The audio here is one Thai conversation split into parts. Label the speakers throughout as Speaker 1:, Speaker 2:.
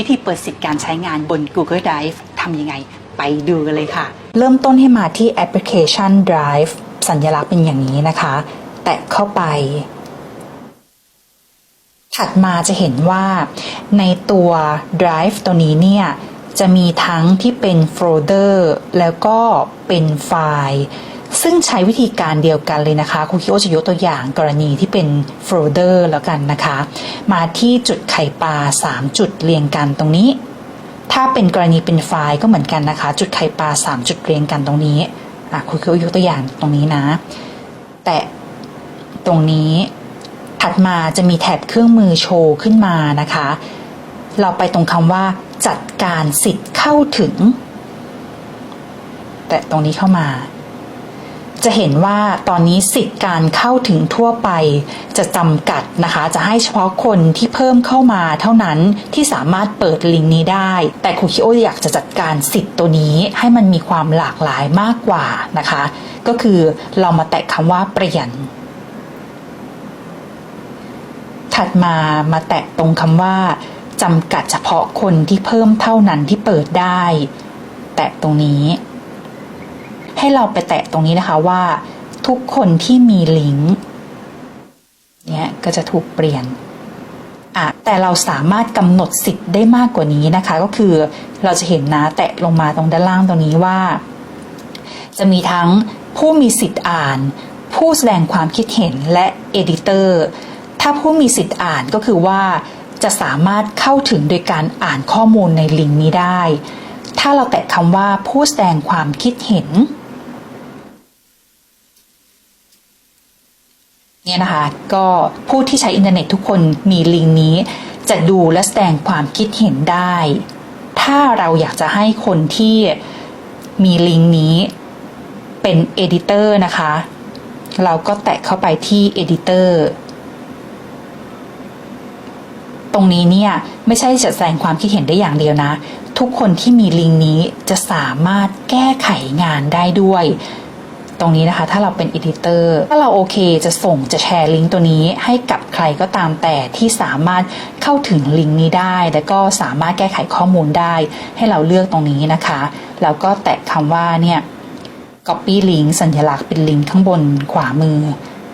Speaker 1: วิธีเปิดสิทธิ์การใช้งานบน Google Drive ทำยังไง ไปดูกันเลยค่ะ เริ่มต้นให้มาที่แอปพลิเคชัน Drive สัญลักษณ์เป็นอย่างนี้นะคะ แตะเข้าไป ถัดมาจะเห็นว่า ในตัว Drive ตัวนี้เนี่ย จะมีทั้งที่เป็นโฟลเดอร์แล้วก็เป็นไฟล์ ซึ่งใช้วิธีการเดียวกันเลยนะคะครูคิโอจะยกตัวอย่างกรณีที่เป็นโฟลเดอร์แล้วกันนะคะ มาที่จุดไข่ปลา 3 จุดเรียงกันตรงนี้ ถ้าเป็นกรณีเป็นไฟล์ก็เหมือนกันนะคะ จุดไข่ปลา 3 จุดเรียงกันตรงนี้อะครูคิโอยกตัวอย่างตรงนี้นะ แตะตรงนี้ถัดมาจะมีแถบเครื่องมือโชว์ขึ้นมานะคะ เราไปตรงคำว่า จัดการสิทธิ์เข้าถึง แต่ตรงนี้เข้ามา จะเห็นว่าตอนนี้สิทธิ์การเข้าถึงทั่วไป จะจำกัดนะคะ จะให้เฉพาะคนที่เพิ่มเข้ามาเท่านั้นที่สามารถเปิดลิงก์นี้ได้ แต่ครูคิโออยากจะจัดการสิทธิ์ตัวนี้ให้มันมีความหลากหลายมากกว่านะคะ ก็คือเรามาแตะคำว่าเปลี่ยน ถัดมามาแตะตรงคำว่าจำกัดเฉพาะคนที่เพิ่มเท่านั้นที่เปิดได้ แตะตรงนี้ ให้เราไปแตะตรงนี้นะคะว่า ทุกคนที่มีลิงก์เนี่ยก็จะถูกเปลี่ยนอะแต่เราสามารถกำหนดสิทธิ์ได้มากกว่านี้นะคะ ก็คือเราจะเห็นนะแตะลงมาตรงด้านล่างตรงนี้ว่า จะมีทั้งผู้มีสิทธิ์อ่าน ผู้แสดงความคิดเห็นและเอดิเตอร์ถ้าผู้มีสิทธิ์อ่านก็คือว่าจะสามารถเข้าถึงโดยการอ่านข้อมูลในลิงก์นี้ได้ ถ้าเราแตะคำว่าผู้แสดงความคิดเห็น เนี่ยนะคะก็ผู้ที่ใช้อินเทอร์เน็ตทุกคนมีลิงก์นี้ จะดูและแสดงความคิดเห็นได้ ถ้าเราอยากจะให้คนที่มีลิงก์นี้เป็นเอดิเตอร์นะคะ เราก็แตะเข้าไปที่เอดิเตอร์ตรงนี้เนี่ยไม่ใช่จะแสดงความคิดเห็นได้อย่างเดียวนะ ทุกคนที่มีลิงก์นี้จะสามารถแก้ไขงานได้ด้วย ตรงนี้นะคะ ถ้าเราเป็นอดิเตอร์ถ้าเราโอเคจะส่งจะแชร์ลิงก์ตัวนี้ให้กับใครก็ตามแต่ที่สามารถเข้าถึงลิงก์นี้ได้ แล้วก็สามารถแก้ไขข้อมูลได้ ให้เราเลือกตรงนี้นะคะ แล้วก็แตะคำว่าเนี่ย copy link สัญลักษณ์เป็นลิงก์ข้างบนขวามือ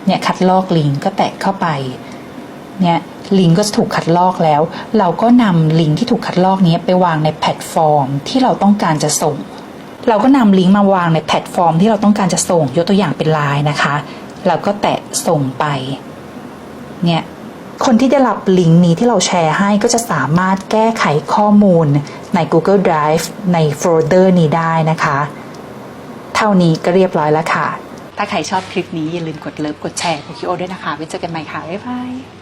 Speaker 1: เนี่ยคัดลอกลิงก์ก็แตะเข้าไปเนี่ยลิงก์ก็จะถูกคัดลอกแล้ว เราก็นำลิงก์ที่ถูกคัดลอกนี้ไปวางในแพลตฟอร์มที่เราต้องการจะส่ง เราก็นำลิงก์มาวางในแพลตฟอร์มที่เราต้องการจะส่งยกตัวอย่างเป็นไลน์นะคะ เราก็แตะส่งไป เนี่ย คนที่ได้รับลิงก์นี้ที่เราแชร์ให้ก็จะสามารถแก้ไขข้อมูลใน Google Drive ในโฟลเดอร์นี้ได้นะคะ เท่านี้ก็เรียบร้อยแล้วค่ะ ถ้าใครชอบคลิปนี้อย่าลืมกดเลิฟกดแชร์คุกคิโอด้วยนะคะไว้เจอกันใหม่ค่ะ บ๊ายบาย